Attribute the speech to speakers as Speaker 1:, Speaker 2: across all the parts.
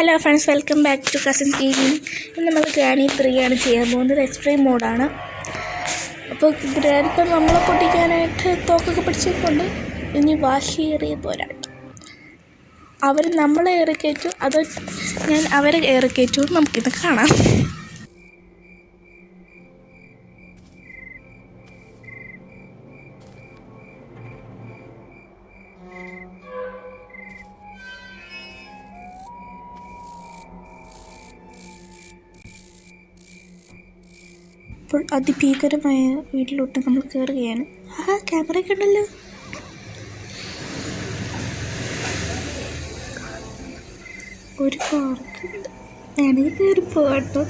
Speaker 1: Hello friends welcome back to cousin T V ഇന്ന് നമ്മൾ granny പ്രിയാണ് ചെയ്യാൻ പോകുന്നത്. എക്സ്ട്രീം മോഡാണ് അപ്പോൾ ഗ്രാനിപ്പം നമ്മളെ പൊട്ടിക്കാനായിട്ട് തോക്കൊക്കെ പിടിച്ചിട്ടുണ്ട്. ഇനി വാശിയേറിയ പോരാട്ടം അവർ നമ്മളെ ഏറിക്കയറ്റും അത് ഞാൻ അവരെ ഏറിക്കയറ്റും നമുക്കിത് കാണാം. അപ്പോൾ അതിഭീകരമായ വീട്ടിലോട്ട് നമ്മൾ കയറുകയാണ് ആ ക്യാമറയൊക്കെ ഉണ്ടല്ലോ. ഒരു പാർക്ക് വേണമെങ്കിൽ കയറി പോകാട്ടോ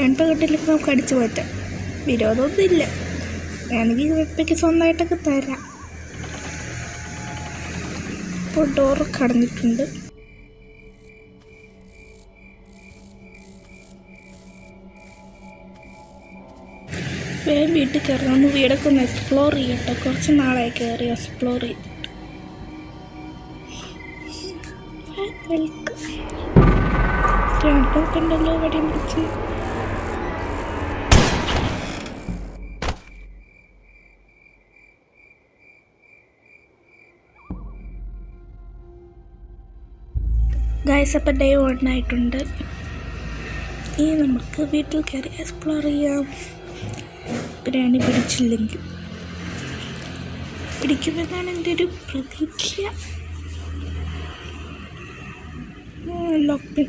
Speaker 1: രണ്ട് കട്ടിലൊക്കെ നമുക്ക് അടിച്ചു മാറ്റാം. വിരോധമൊന്നുമില്ല. വേണമെങ്കിൽ വെപ്പയ്ക്ക് സ്വന്തമായിട്ടൊക്കെ തരാം. ഇപ്പോൾ ഡോറൊക്കെ അടഞ്ഞിട്ടുണ്ട്. വേഗം വീട്ടിൽ കയറി ഒന്ന് വീടൊക്കെ ഒന്ന് എക്സ്പ്ലോർ ചെയ്യട്ടെ. കുറച്ച് നാളായി കയറി എക്സ്പ്ലോർ ചെയ്തിട്ട്. വെൽക്കം രണ്ടൊക്കെ ഉണ്ടല്ലോ വടിയും പിടിച്ച് ഗായ്സ് അപ്പം ഡേ വൺ ഇനി നമുക്ക് വീട്ടിൽ കയറി എക്സ്പ്ലോർ ചെയ്യാം. ബിരിയാണി പിടിച്ചില്ലെങ്കിൽ. പിടിക്കുമെന്നാണ് എന്റെ ഒരു പ്രതീക്ഷ ലോക്ക്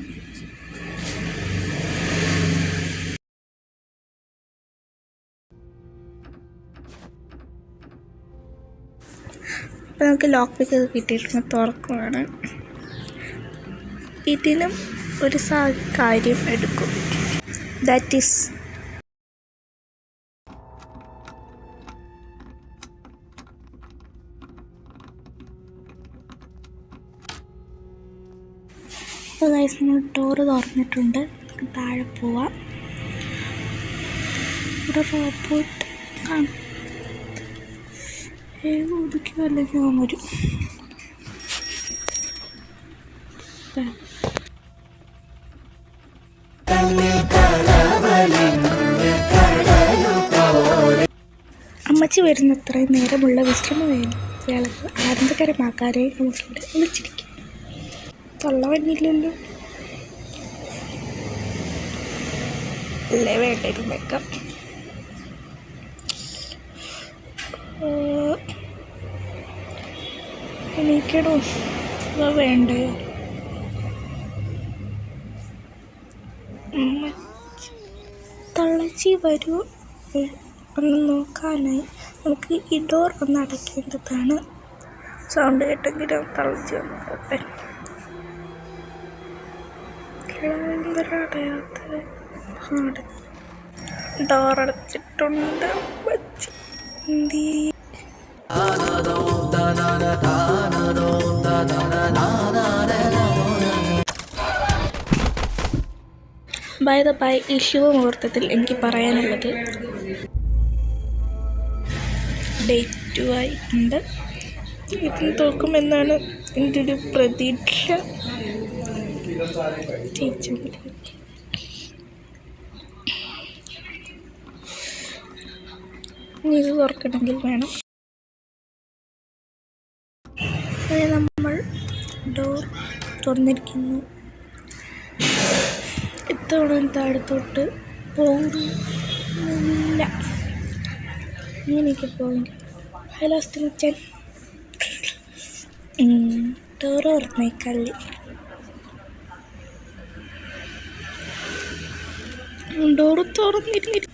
Speaker 1: അപ്പോൾ നമുക്ക് ലോക്ക് പിക്ക് കിട്ടിയിട്ട് തുറക്കുവാണ്. ഇതിനും ഒരു കാര്യം എടുക്കും. ദാറ്റ് ഈസ് അപ്പോൾ ഗൈസ് നമ്മൾ ഡോറ് തുറന്നിട്ടുണ്ട്. താഴെ പോവാം. ഇവിടെ റോബോട്ട് കാണും. ഒതുക്കി അല്ലെങ്കിൽ അവൻ വരും. അമ്മച്ചി വരുന്ന അത്രയും നേരമുള്ള വിശ്രമ വേളകൾ ആനന്ദകരമാക്കാരെ നമുക്കിവിടെ വിളിച്ചിരിക്കും തൊള്ള വന്നില്ലല്ലോ അല്ലേ വേണ്ടായിരുന്നു വെക്കാം. എനിക്കടോ അതോ വേണ്ടയോ ഉമ്മച്ചി. തള്ളച്ചി വരൂ. ഒന്ന് നോക്കാനായി. നമുക്ക് ഈ ഡോർ ഒന്ന് അടയ്ക്കേണ്ടതാണ്. സൗണ്ട് കേട്ടെങ്കിലും തള്ളച്ചി ഒന്ന് നോക്കട്ടെ എന്തിനാ അടയാത്ത. എന്തീ ബൈ ദ ബൈ ഈ ശുഭമുഹൂർത്തത്തിൽ എനിക്ക് പറയാനുള്ളത് ഡേറ്റ് ആയിട്ടുണ്ട് ഇതിന് തോക്കുമെന്നാണ് എന്റെ ഒരു പ്രതീക്ഷ. ഇനി ഇത് തുറക്കണമെങ്കിൽ വേണം. അങ്ങനെ നമ്മൾ ഡോർ തുറന്നിരിക്കുന്നു. ഇത്തവണ താഴത്തോട്ട് പോകുന്നില്ല ഇങ്ങനെയൊക്കെ പോയില്ല ഹലോ സ്ത്രീച്ചൻ ഡോർ ഓർമ്മയ്ക്കല്ലി ഡോറ് തുറന്നിരുന്നിരുന്നു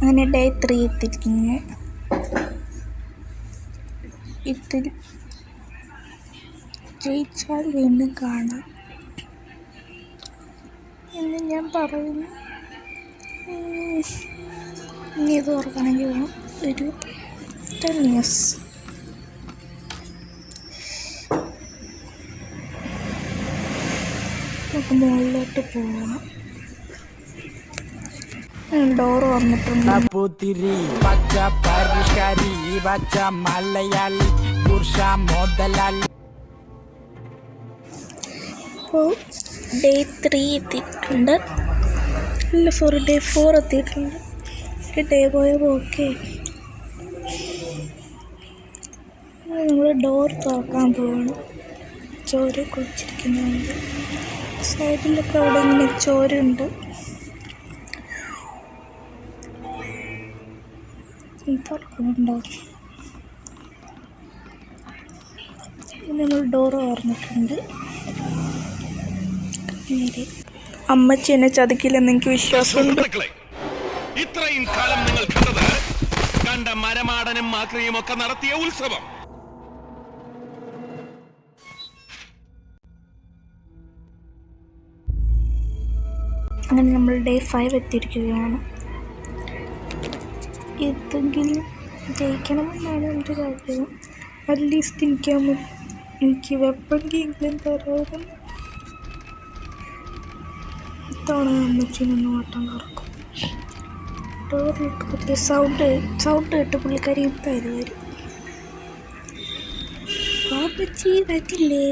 Speaker 1: അങ്ങനെ ഡേ ത്രീ എത്തിയിരിക്കുന്നു. ഇതിൽ ജയിച്ചാൽ വീണ്ടും കാണാം. എന്ന് ഞാൻ പറയുന്നു. ഇനി ഇത് ഓർക്കണമെങ്കിൽ വേണം. ഒരു ടെൻ ഇയേഴ്സ് നമുക്ക് മുകളിലോട്ട് പോകണം ഡോർ വന്നിട്ടുണ്ട്.
Speaker 2: മലയാളി പുരുഷ മുതലാളി
Speaker 1: അപ്പോൾ ഡേ ത്രീ എത്തിയിട്ടുണ്ട്. അല്ല ഫോർ ഡേ ഫോർ എത്തിയിട്ടുണ്ട്. ഒരു ഡേ പോയപ്പോൾ ഓക്കെ നമ്മൾ ഡോർ തുറക്കാൻ പോവാണ്. ചോര കുളിച്ചിരിക്കുന്നുണ്ട് സൈഡിലൊക്കെ അവിടെ ഇങ്ങനെ ചോരുണ്ട്. തുറക്കുന്നുണ്ടോ? നമ്മൾ ഡോർ തുറന്നിട്ടുണ്ട്. നേരെ അമ്മച്ചി എന്നെ ചതിക്കില്ലെന്ന് എനിക്ക് വിശ്വാസമുണ്ട്.
Speaker 3: ഇത്രയും കാലം നിങ്ങൾ കണ്ടത് കണ്ട മരമാടനും മാക്രിയും ഒക്കെ നടത്തിയ ഉത്സവം.
Speaker 1: അങ്ങനെ നമ്മൾ ഡേ ഫൈവ് എത്തിയിരിക്കുകയാണ്. എന്തെങ്കിലും ജയിക്കണമെന്നാണ് എന്റെ ഒരു ആഗ്രഹം. അറ്റ്ലീസ്റ്റ് എനിക്ക് എനിക്ക് മു- എനിക്ക് വെപ്പണെങ്കിലും തരാനും അമ്മച്ചി നിന്ന് ഓട്ടം തുറക്കും ഡോറിലിട്ട് കുത്തി സൗണ്ട് സൗണ്ട് കേട്ട് പുള്ളിക്കാരി എന്തായാലും വരും പാപ്പച്ചി വരില്ലേ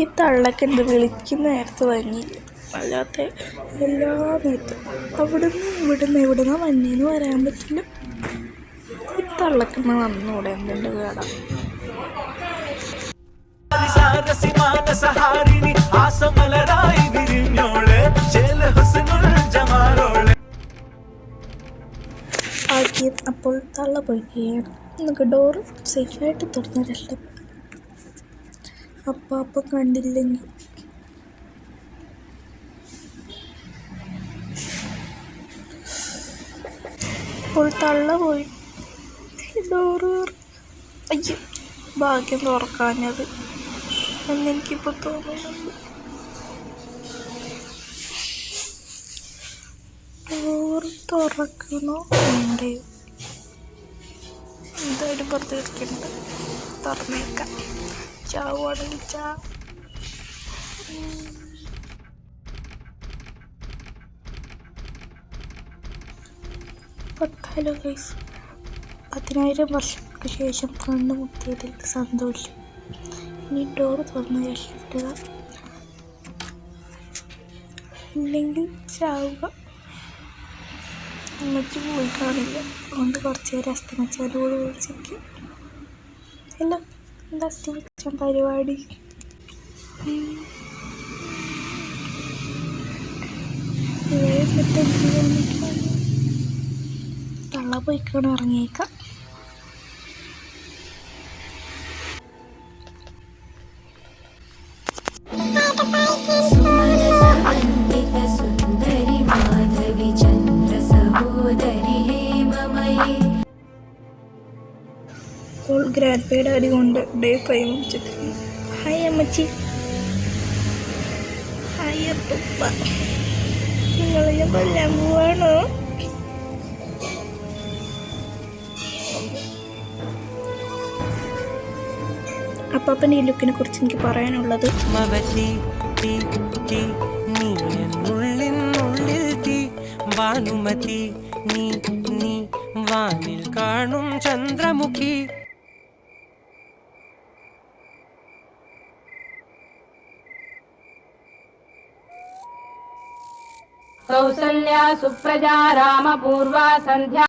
Speaker 1: ഈ തള്ളക്കെന്ത് വിളിക്കുന്ന നേരത്ത് വന്നില്ല. അല്ലാത്ത എല്ലാ നേരത്തും. അവിടുന്ന് ഇവിടുന്ന് ഇവിടുന്ന് വന്നേന്ന് വരാൻ പറ്റില്ല. തള്ളക്കുന്ന് വന്നൂടെ എന്തിന്റെ കേടാ. അപ്പോൾ തള്ള പോയിക്കുകയാണ്. നമുക്ക് ഡോറ് സേഫായിട്ട് തുറന്നു രക്ഷപ്പെട്ടു അപ്പം അപ്പം കണ്ടില്ലെങ്കിൽ അപ്പോൾ തള്ള പോയി ഡോറ് അയ്യോ ഭാഗ്യം തുറക്കാഞ്ഞത് എന്നെനിക്കിപ്പോൾ തോന്നുന്നുണ്ട്. ഡോറ് തുറക്കണോ വേണ്ടേ എന്തായാലും പുറത്ത് കിടക്കുന്നുണ്ട് തുറന്നേക്കാം. ചാവുകയാണെങ്കിൽ ചാ. ഹലോ ഗൈസ് പതിനായിരം വർഷങ്ങൾക്ക് ശേഷം കണ്ടുമുട്ടിയതിൽ സന്തോഷം. ഇനി ഡോർ തുറന്ന് രക്ഷപ്പെടുക. ഇല്ലെങ്കിൽ ചാവുക. അമ്മയ്ക്ക് പോയി കാണില്ല. അതുകൊണ്ട് കുറച്ച് നേരം അസ്തമിച്ചാലോട് വിളിച്ചിരിക്കും. അല്ല എന്താ അസ്തമിച്ച പരിപാടി. ഇവിടെ എന്നിട്ട് എന്ത്?
Speaker 4: നമ്മൾ പോയിക്കൊണ്ട് ഉറങ്ങിയേക്കാം.
Speaker 1: ഇപ്പോൾ ഗ്രാൻഡ് പേഡ് അടി കൊണ്ട് ഡേ ഫൈവ് ഹായ് അമ്മച്ചി. ഹായ് അപ്പ നിങ്ങളെ കൊല്ലാൻ പോവാണോ? അപ്പാപ്പന്റെ ഈ ലുക്കിനെ കുറിച്ച് എനിക്ക് പറയാനുള്ളത്.
Speaker 5: ഭാനുമതി നീ നീ വാനിൽ കാണും ചന്ദ്രമുഖി.
Speaker 6: കൗസല്യ സുപ്രജാ രാമപൂർവ സന്ധ്യ